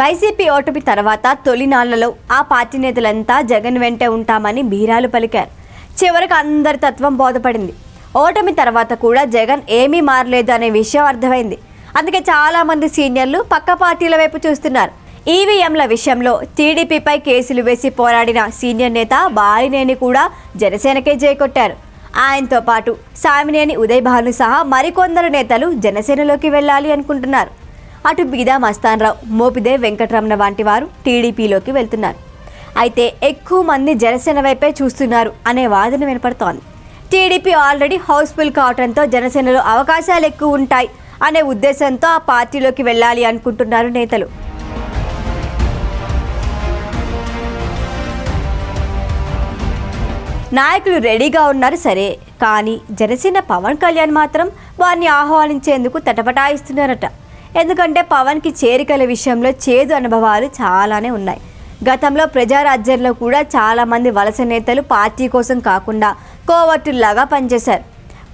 YCP ఓటమి తర్వాత తొలినాళ్ళలో ఆ పార్టీ నేతలంతా జగన్ వెంటే ఉంటామని బీరాలు పలికారు. చివరికి అందరి తత్వం బోధపడింది. ఓటమి తర్వాత కూడా జగన్ ఏమీ మారలేదు అనే విషయం అర్థమైంది. అందుకే చాలామంది సీనియర్లు పక్క పార్టీల వైపు చూస్తున్నారు. ఈవీఎంల విషయంలో టీడీపీపై కేసులు వేసి పోరాడిన సీనియర్ నేత బాలినేని కూడా జనసేనకే జయకొట్టారు ఆయనతో పాటు సామినేని ఉదయ్ భాను సహా మరికొందరు నేతలు జనసేనలోకి వెళ్ళాలి అనుకుంటున్నారు. అటు బీదా మస్తాన్రావు మోపిదే వెంకటరమణ వంటి వారు టీడీపీలోకి వెళ్తున్నారు. అయితే ఎక్కువ మంది జనసేన వైపే చూస్తున్నారు అనే వాదన వినపడుతోంది. టీడీపీ ఆల్రెడీ హౌస్ఫుల్ కావడంతో జనసేనలో అవకాశాలు ఎక్కువ ఉంటాయి అనే ఉద్దేశంతో ఆ పార్టీలోకి వెళ్ళాలి అనుకుంటున్నారు నేతలు. నాయకులు రెడీగా ఉన్నారు సరే కానీ జనసేన పవన్ కళ్యాణ్ మాత్రం వారిని ఆహ్వానించేందుకు తటపటాయిస్తున్నారట. ఎందుకంటే పవన్కి చేరికల విషయంలో చేదు అనుభవాలు చాలానే ఉన్నాయి. గతంలో ప్రజారాజ్యంలో కూడా చాలామంది వలస నేతలు పార్టీ కోసం కాకుండా కోవట్టుల్లాగా పనిచేశారు.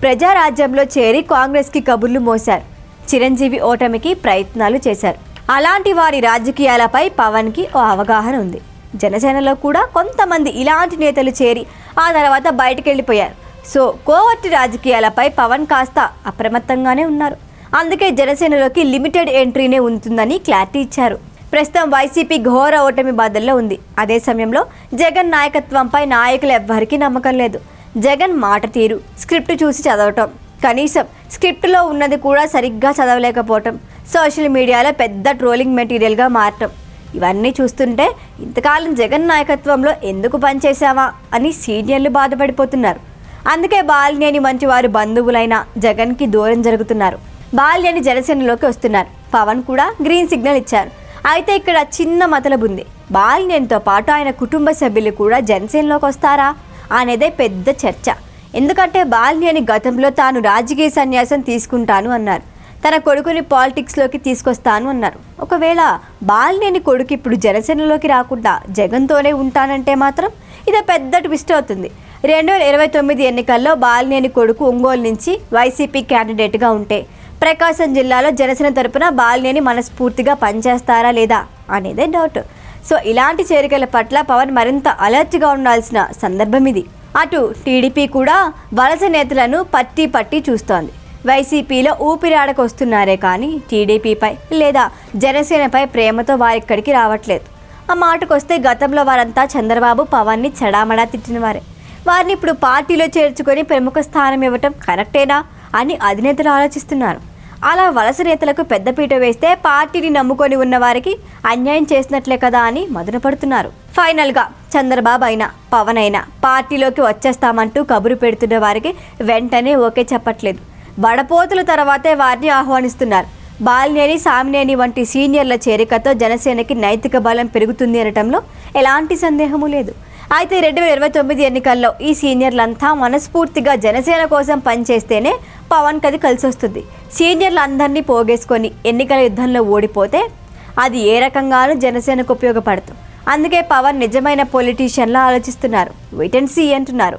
ప్రజారాజ్యంలో చేరి కాంగ్రెస్కి కబుర్లు మోశారు. చిరంజీవి ఓటమికి ప్రయత్నాలు చేశారు. అలాంటి వారి రాజకీయాలపై పవన్కి ఓ అవగాహన ఉంది. జనసేనలో కూడా కొంతమంది ఇలాంటి నేతలు చేరి ఆ తర్వాత బయటికి వెళ్ళిపోయారు సో కోవర్టు రాజకీయాలపై పవన్ కాస్త అప్రమత్తంగానే ఉన్నారు. అందుకే జనసేనలోకి లిమిటెడ్ ఎంట్రీనే ఉంటుందని క్లారిటీ ఇచ్చారు. ప్రస్తుతం వైసీపీ ఘోర ఓటమి బాధల్లో ఉంది. అదే సమయంలో జగన్ నాయకత్వంపై నాయకులు ఎవ్వరికీ నమ్మకం లేదు. జగన్ మాట తీరు స్క్రిప్ట్ చూసి చదవటం కనీసం స్క్రిప్ట్లో ఉన్నది కూడా సరిగ్గా చదవలేకపోవటం సోషల్ మీడియాలో పెద్ద ట్రోలింగ్ మెటీరియల్గా మారటం ఇవన్నీ చూస్తుంటే ఇంతకాలం జగన్ నాయకత్వంలో ఎందుకు పనిచేశావా అని సీనియర్లు బాధపడిపోతున్నారు. అందుకే బాలినేని మంచి వారి బంధువులైన జగన్కి దూరం జరుగుతున్నారు. బాల్యాన్ని జనసేనలోకి వస్తున్నారు. పవన్ కూడా గ్రీన్ సిగ్నల్ ఇచ్చారు. అయితే ఇక్కడ చిన్న మతలబు ఉంది. బాలినేనితో పాటు ఆయన కుటుంబ సభ్యులు కూడా జనసేనలోకి వస్తారా అనేదే పెద్ద చర్చ. ఎందుకంటే బాలినేని గతంలో తాను రాజకీయ సన్యాసం తీసుకుంటాను అన్నారు. తన కొడుకుని పాలిటిక్స్లోకి తీసుకొస్తాను అన్నారు. ఒకవేళ బాలినేని కొడుకు ఇప్పుడు జనసేనలోకి రాకుండా జగన్తోనే ఉంటానంటే మాత్రం ఇది పెద్ద ట్విస్ట్ అవుతుంది. రెండు వేల ఇరవై తొమ్మిది ఎన్నికల్లో బాలినేని కొడుకు ఒంగోలు నుంచి వైసీపీ క్యాండిడేట్గా ఉంటే ప్రకాశం జిల్లాలో జనసేన తరపున బాలినేని మనస్ఫూర్తిగా పనిచేస్తారా లేదా అనేదే డౌట్ సో ఇలాంటి చేరికల పట్ల పవన్ మరింత అలర్ట్గా ఉండాల్సిన సందర్భం ఇది. అటు టీడీపీ కూడా వలస నేతలను పట్టి పట్టి చూస్తోంది. వైసీపీలో ఊపిరాడకు వస్తున్నారే కానీ టీడీపీపై లేదా జనసేనపై ప్రేమతో వారిక్కడికి రావట్లేదు. ఆ మాటకొస్తే గతంలో వారంతా చంద్రబాబు పవన్ని చెడామడా తిట్టిన వారే వారిని ఇప్పుడు పార్టీలో చేర్చుకొని ప్రముఖ స్థానం ఇవ్వటం కరెక్టేనా అని అధినేతలు ఆలోచిస్తున్నారు. అలా వలస నేతలకు పెద్దపీట వేస్తే పార్టీని నమ్ముకొని ఉన్న వారికి అన్యాయం చేసినట్లే కదా అని మదనపడుతున్నారు. ఫైనల్గా చంద్రబాబు అయినా పవన్ అయినా పార్టీలోకి వచ్చేస్తామంటూ కబురు పెడుతున్న వారికి వెంటనే ఓకే చెప్పట్లేదు. వడపోతుల తర్వాతే వారిని ఆహ్వానిస్తున్నారు. బాలినేని సామినేని వంటి సీనియర్ల చేరికతో జనసేనకి నైతిక బలం పెరుగుతుంది అనటంలో ఎలాంటి సందేహము లేదు. అయితే రెండు వేల ఇరవై తొమ్మిది ఎన్నికల్లో ఈ సీనియర్లంతా మనస్ఫూర్తిగా జనసేన కోసం పనిచేస్తేనే పవన్ కది కలిసి వస్తుంది సీనియర్లు అందరినీ పోగేసుకొని ఎన్నికల యుద్ధంలో ఓడిపోతే అది ఏ రకంగానూ జనసేనకు ఉపయోగపడుతుంది అందుకే పవన్ నిజమైన పొలిటీషియన్లా ఆలోచిస్తున్నారు. వెయిట్ అండ్ సీ అంటున్నారు.